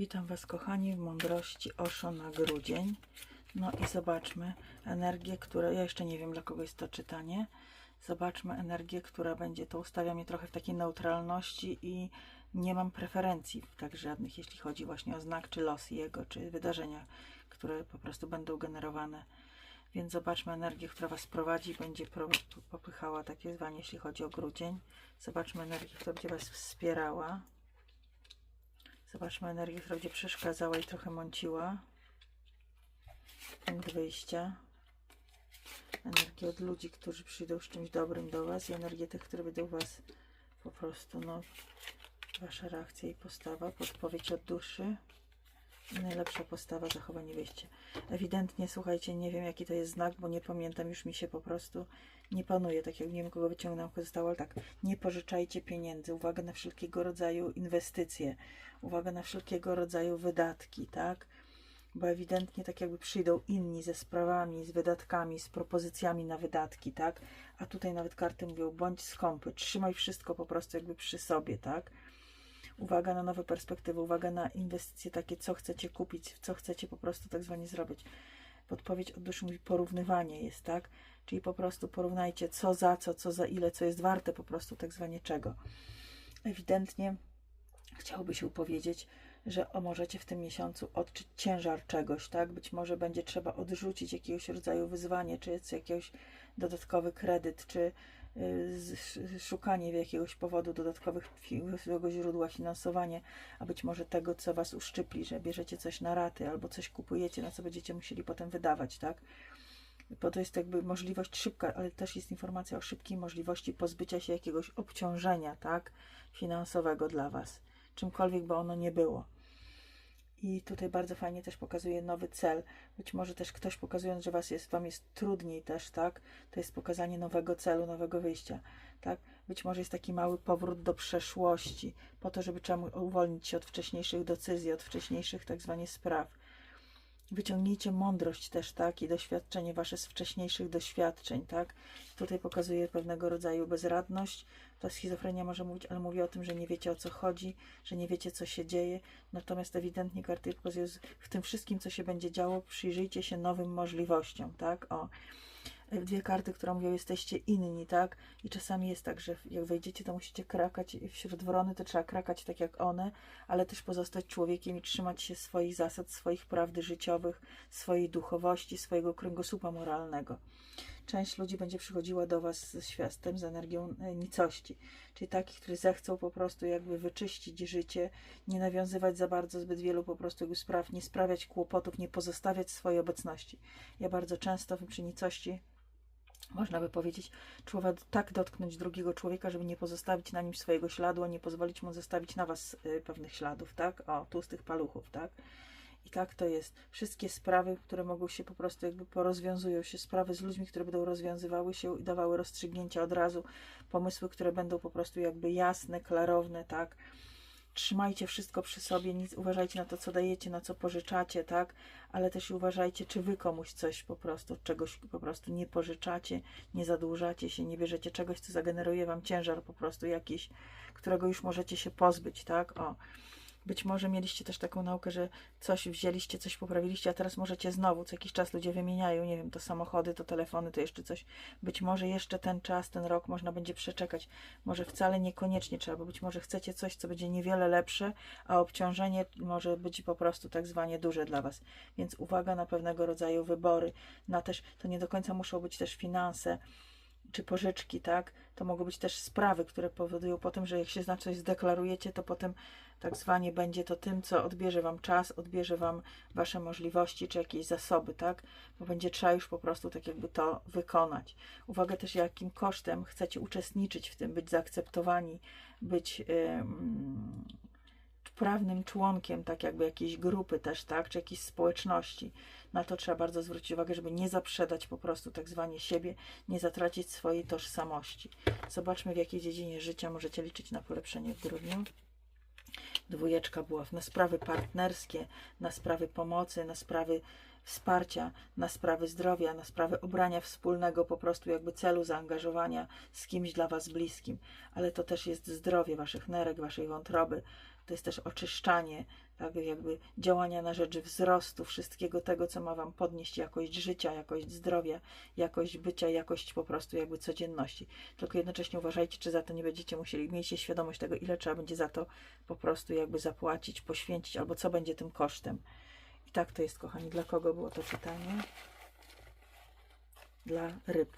Witam Was, kochani, w mądrości Osho na grudzień. No i zobaczmy energię, która. Ja jeszcze nie wiem, dla kogo jest to czytanie. Zobaczmy energię, która będzie. To ustawia mnie trochę w takiej neutralności i nie mam preferencji tak żadnych, jeśli chodzi właśnie o znak, czy los jego, czy wydarzenia, które po prostu będą generowane. Więc zobaczmy energię, która Was prowadzi, będzie popychała takie zwanie, jeśli chodzi o grudzień. Zobaczmy energię, która będzie Was wspierała. Zobaczmy energię, która będzie przeszkadzała i trochę mąciła. Punkt wyjścia. Energię od ludzi, którzy przyjdą z czymś dobrym do Was i energię tych, które będą Was po prostu, no, Wasza reakcja i postawa, podpowiedź od duszy. Najlepsza postawa, zachowanie wyjście. Ewidentnie, słuchajcie, nie wiem jaki to jest znak, bo nie pamiętam, już mi się po prostu nie panuje, tak jak nie wiem kogo wyciągnąłem, kogo zostało, ale tak, nie pożyczajcie pieniędzy, uwaga na wszelkiego rodzaju inwestycje, uwaga na wszelkiego rodzaju wydatki, tak, bo ewidentnie tak jakby przyjdą inni ze sprawami, z wydatkami, z propozycjami na wydatki, tak, a tutaj nawet karty mówią, bądź skąpy, trzymaj wszystko po prostu jakby przy sobie, tak, uwaga na nowe perspektywy, uwaga na inwestycje takie, co chcecie kupić, co chcecie po prostu tak zwanie zrobić. Podpowiedź od duszy mówi porównywanie jest, tak? Czyli po prostu porównajcie co za co, co za ile, co jest warte po prostu tak zwanie czego. Ewidentnie chciałoby się powiedzieć, że możecie w tym miesiącu odczuć ciężar czegoś, tak? Być może będzie trzeba odrzucić jakiegoś rodzaju wyzwanie, czy jakiś dodatkowy kredyt, czy szukanie jakiegoś powodu dodatkowych źródła finansowania, a być może tego, co was uszczypli, że bierzecie coś na raty albo coś kupujecie, na co będziecie musieli potem wydawać, tak? Bo to jest jakby możliwość szybka, ale też jest informacja o szybkiej możliwości pozbycia się jakiegoś obciążenia, tak? Finansowego dla was czymkolwiek by ono nie było. I tutaj bardzo fajnie też pokazuje nowy cel. Być może też ktoś pokazując, że was jest, wam jest trudniej też, tak? To jest pokazanie nowego celu, nowego wyjścia, tak? Być może jest taki mały powrót do przeszłości, po to, żeby czemu uwolnić się od wcześniejszych decyzji, od wcześniejszych tak zwanych spraw. Wyciągnijcie mądrość też, tak? I doświadczenie wasze z wcześniejszych doświadczeń, tak? Tutaj pokazuje pewnego rodzaju bezradność. Ta schizofrenia może mówić, ale mówi o tym, że nie wiecie o co chodzi, że nie wiecie co się dzieje. Natomiast ewidentnie karty pokazują, w tym wszystkim, co się będzie działo, przyjrzyjcie się nowym możliwościom, tak? O dwie karty, które mówią, jesteście inni, tak? I czasami jest tak, że jak wejdziecie, to musicie krakać wśród wrony, to trzeba krakać tak jak one, ale też pozostać człowiekiem i trzymać się swoich zasad, swoich prawdy życiowych, swojej duchowości, swojego kręgosłupa moralnego. Część ludzi będzie przychodziła do Was ze światem, z energią e, nicości, czyli takich, którzy zechcą po prostu jakby wyczyścić życie, nie nawiązywać za bardzo zbyt wielu po prostu spraw, nie sprawiać kłopotów, nie pozostawiać swojej obecności. Ja bardzo często przy nicości można by powiedzieć, człowiek tak dotknąć drugiego człowieka, żeby nie pozostawić na nim swojego śladu, a nie pozwolić mu zostawić na was y, pewnych śladów, tak? O, tłustych paluchów, tak? I tak to jest. Wszystkie sprawy, które mogą się po prostu jakby porozwiązują się, sprawy z ludźmi, które będą rozwiązywały się i dawały rozstrzygnięcia od razu, pomysły, które będą po prostu jakby jasne, klarowne, tak? Trzymajcie wszystko przy sobie, nic, uważajcie na to, co dajecie, na co pożyczacie, tak? Ale też uważajcie, czy wy komuś coś po prostu, czegoś po prostu nie pożyczacie, nie zadłużacie się, nie bierzecie czegoś, co zageneruje wam ciężar po prostu jakiś, którego już możecie się pozbyć, tak? O. Być może mieliście też taką naukę, że coś wzięliście, coś poprawiliście, a teraz możecie znowu, co jakiś czas ludzie wymieniają, nie wiem, to samochody, to telefony, to jeszcze coś. Być może jeszcze ten czas, ten rok można będzie przeczekać. Może wcale niekoniecznie trzeba, bo być może chcecie coś, co będzie niewiele lepsze, a obciążenie może być po prostu tak zwanie duże dla Was. Więc uwaga na pewnego rodzaju wybory, na też, to nie do końca muszą być też finanse, czy pożyczki, tak? To mogą być też sprawy, które powodują potem, że jak się na coś zdeklarujecie, to potem tak zwanie będzie to tym, co odbierze Wam czas, odbierze Wam Wasze możliwości, czy jakieś zasoby, tak? Bo będzie trzeba już po prostu tak jakby to wykonać. Uwaga też, jakim kosztem chcecie uczestniczyć w tym, być zaakceptowani, być... Yy, prawnym członkiem, tak jakby jakiejś grupy też, tak, czy jakiejś społeczności. Na to trzeba bardzo zwrócić uwagę, żeby nie zaprzedać po prostu tak zwanie siebie, nie zatracić swojej tożsamości. Zobaczmy, w jakiej dziedzinie życia możecie liczyć na polepszenie w grudniu. Dwójeczka była na sprawy partnerskie, na sprawy pomocy, na sprawy wsparcia, na sprawy zdrowia, na sprawy obrania wspólnego po prostu jakby celu zaangażowania z kimś dla Was bliskim. Ale to też jest zdrowie Waszych nerek, Waszej wątroby, to jest też oczyszczanie, tak, jakby działania na rzecz wzrostu wszystkiego tego, co ma Wam podnieść jakość życia, jakość zdrowia, jakość bycia, jakość po prostu jakby codzienności. Tylko jednocześnie uważajcie, czy za to nie będziecie musieli, miejcie świadomość tego, ile trzeba będzie za to po prostu jakby zapłacić, poświęcić, albo co będzie tym kosztem. I tak to jest, kochani. Dla kogo było to czytanie? Dla ryb.